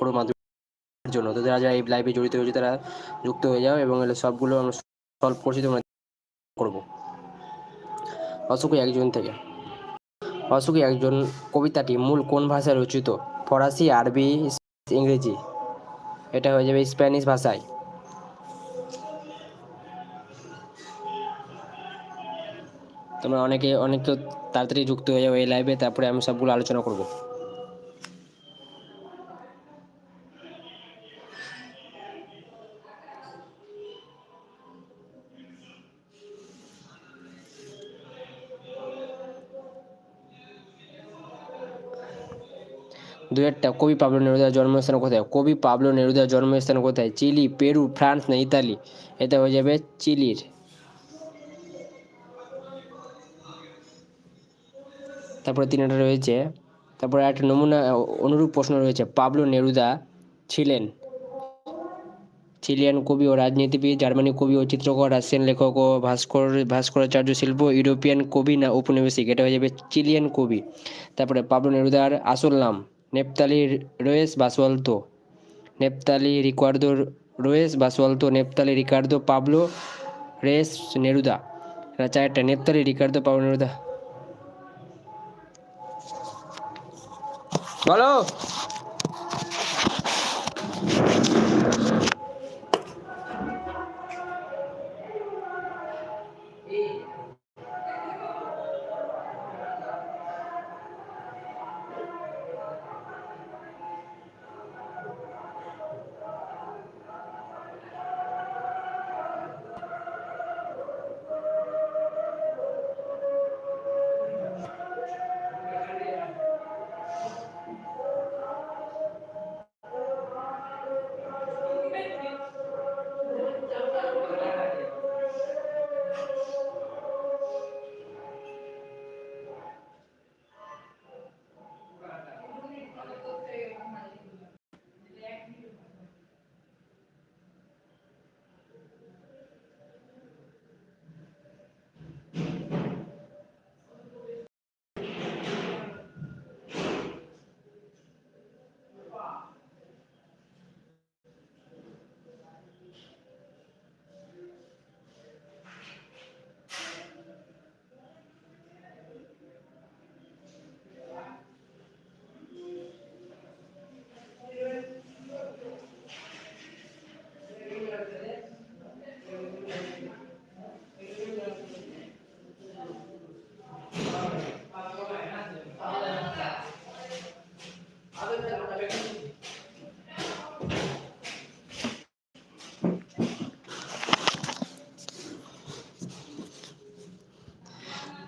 করব মাধ্যমিক জন্য। তো যারা যারা এই লাইভে জড়িত হয়েছে তারা যুক্ত হয়ে যাও এবং এগুলো সবগুলো আমরা সলভ করছি, তোমরা করব। অশোকী একজন থেকে। অশোকী একজন কবিতাটি, মূল কোন ভাষায় রচিত? ফরাসি, আরবি, ইংরেজি। এটা হয়ে যাবে স্প্যানিশ ভাষায়। তোমরা অনেকে অনেকে তাড়াতাড়ি যুক্ত হয়ে যাও এই লাইভে তারপরে আমি সবগুলো আলোচনা করব। দু একটা, কবি পাবলো নেরুদার জন্মস্থান কোথায়? কবি পাবলো নেরুদার জন্মস্থান কোথায়? চিলি, পেরু, ফ্রান্স না ইতালি? এটা হয়ে যাবে চিলির। তারপরে তিনটা রয়েছে। তারপরে একটা নমুনা অনুরূপ প্রশ্ন রয়েছে। পাবলো নেরুদা ছিলেন? চিলিয়ান কবি ও রাজনীতিবিদ, জার্মানি কবি ও চিত্রকর, রাশিয়ান লেখক ও ভাস্কর, ভাস্করাচার্য শিল্প, ইউরোপিয়ান কবি না ঔপনিবেশিক এটা হয়ে যাবে চিলিয়ান কবি। তারপরে পাবলো নেরুদার আসল নাম। Neptali Reyes Basualto, Neptali Ricardo Reyes Basualto, Neptali Ricardo Pablo Reyes Neruda. રચાયા Neptali Ricardo Pablo Neruda. બોલો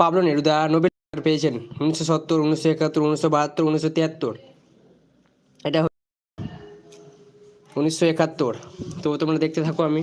পাবলো নেরুদা নোবেল পেয়েছেন। উনিশশো সত্তর, উনিশশো একাত্তর, উনিশশো বাহাত্তর, উনিশশো তিয়াত্তর। এটা উনিশশো একাত্তর। তো তোমরা দেখতে থাকো আমি।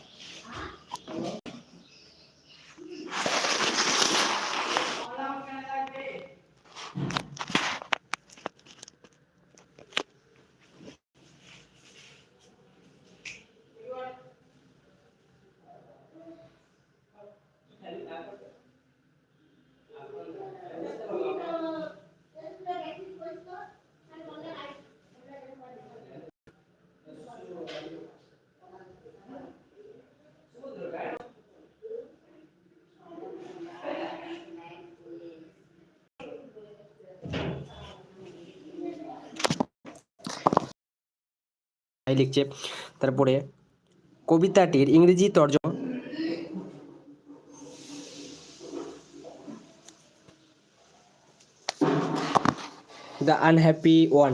তাই লিখছে। তারপরে কবিতাটির ইংরেজি তর্জমা। দ্য আনহ্যাপি ওয়ান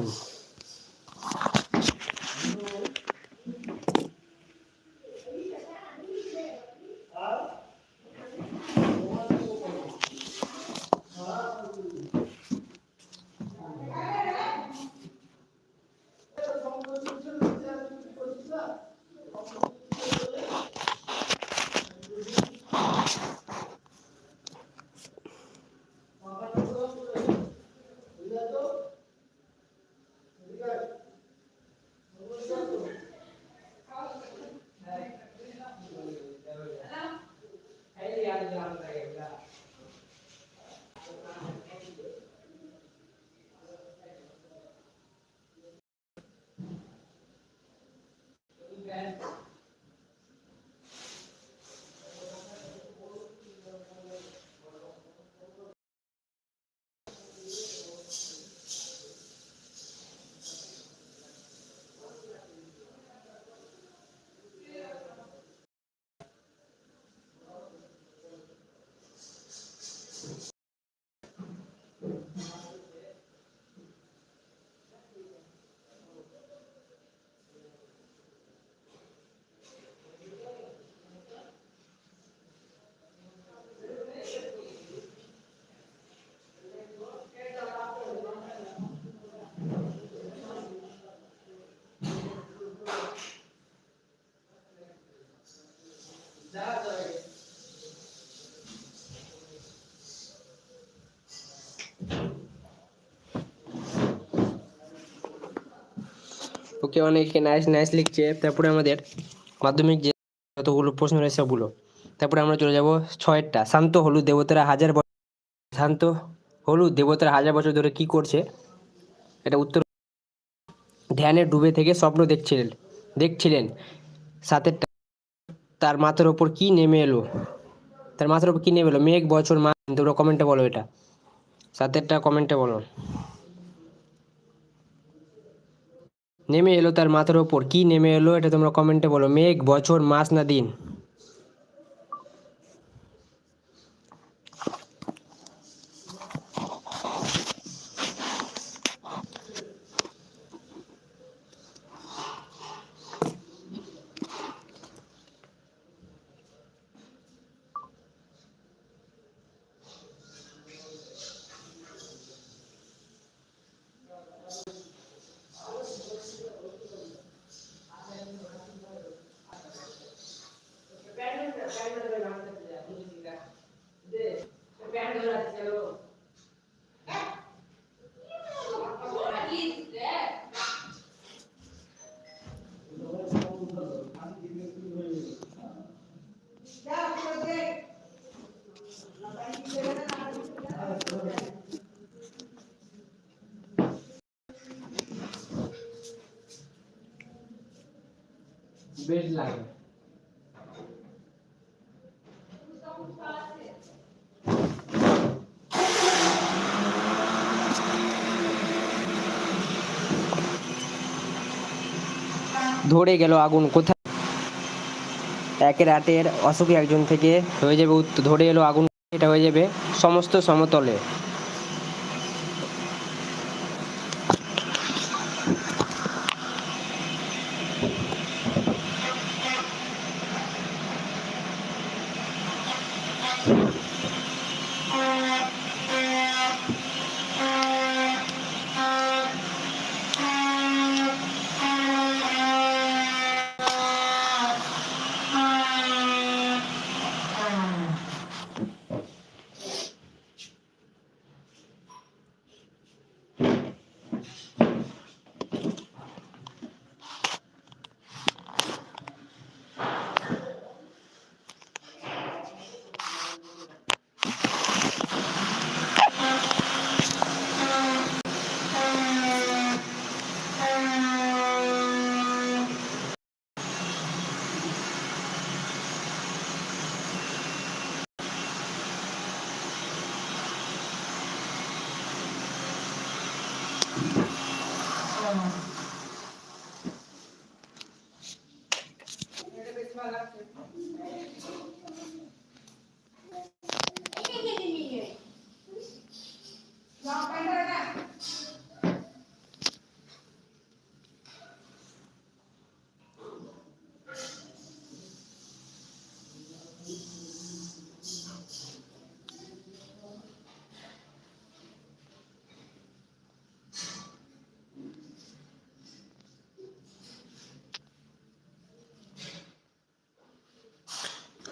ওকে অনেকে নাইস নাইস লিখছে। তারপরে আমাদের মাধ্যমিক যে যতগুলো প্রশ্ন রয়েছে সবগুলো। তারপরে আমরা চলে যাব ছয়েরটা শান্ত, হলুদ, দেবতারা হাজার বছর শান্ত, হলুদ, দেবতারা হাজার বছর ধরে কি করছে? এটা উত্তর ধ্যানে ডুবে থেকে স্বপ্ন দেখছিলেন দেখছিলেন। সাতেরটা তার মাথার ওপর কি নেমে এলো? তার মাথার ওপর কি নেমে এলো? মেঘ, বছর মা তোমরা কমেন্টে বলো এটা। সাতেরটা কমেন্টে বলো। নেমে এলো তার মাথার ওপর। কি নেমে এলো এটা তোমরা কমেন্টে বলো। মেঘ, বছর, মাস না দিন? বেশ লাগে। ধরে গেল আগুন, কোথায়? একের আটের অসুখী একজন থেকে হয়ে যাবে ধরে এলো আগুন, এটা হয়ে যাবে সমস্ত সমতলে।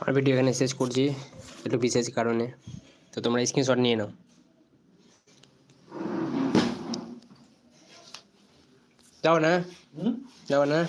আর ভিডিও এখানে শেষ করছি একটু বিশেষ কারণে। তো তোমরা স্ক্রিনশট নিয়ে নাও। যাও না? যাও না?